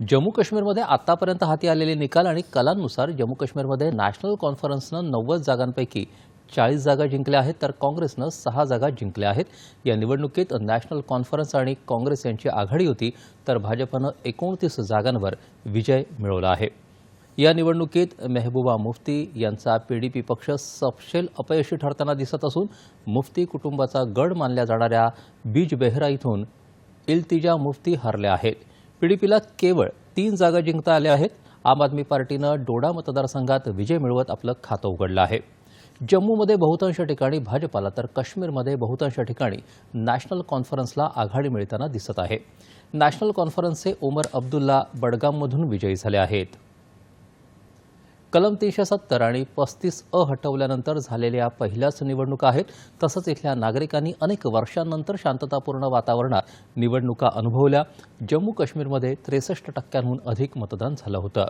जम्मू काश्मीरमध्ये आतापर्यंत हाती आलेले निकाल आणि कलांनुसार जम्मू काश्मीरमध्ये नॅशनल कॉन्फरन्सनं नव्वद जागांपैकी चाळीस जागा जिंकल्या आहेत तर काँग्रेसनं सहा जागा जिंकल्या आहेत. या निवडणुकीत नॅशनल कॉन्फरन्स आणि काँग्रेस यांची आघाडी होती तर भाजपनं एकोणतीस जागांवर विजय मिळवला आहे. या निवडणुकीत मेहबूबा मुफ्ती यांचा पीडीपी पक्ष सपशेल अपयशी ठरताना दिसत असून मुफ्ती कुटुंबाचा गड मानल्या जाणाऱ्या बीज बेहरा इथून इल्तिजा मुफ्ती हरल्या आहेत. पीडीपीला केवळ तीन जागा जिंकता आल्या आहेत. आम आदमी पार्टीनं डोडा मतदारसंघात विजय मिळवत आपलं खातं उघडलं आहे. जम्मूमध्ये बहुतांश ठिकाणी भाजपाला तर काश्मीरमध्ये बहुतांश ठिकाणी नॅशनल कॉन्फरन्सला आघाडी मिळताना दिसत आहे. नॅशनल कॉन्फरन्सचे ओमर अब्दुल्ला बडगाममधून विजयी झाले आहेत. कलम तीनशे सत्तर आणि पस्तीस अ हटवल्यानंतर झालेल्या पहिल्याच निवडणुका आहेत. तसंच इथल्या नागरिकांनी अनेक वर्षांनंतर शांततापूर्ण वातावरणात निवडणुका अनुभवल्या. जम्मू काश्मीरमध्ये त्रेसष्ट टक्क्यांहून अधिक मतदान झालं होतं.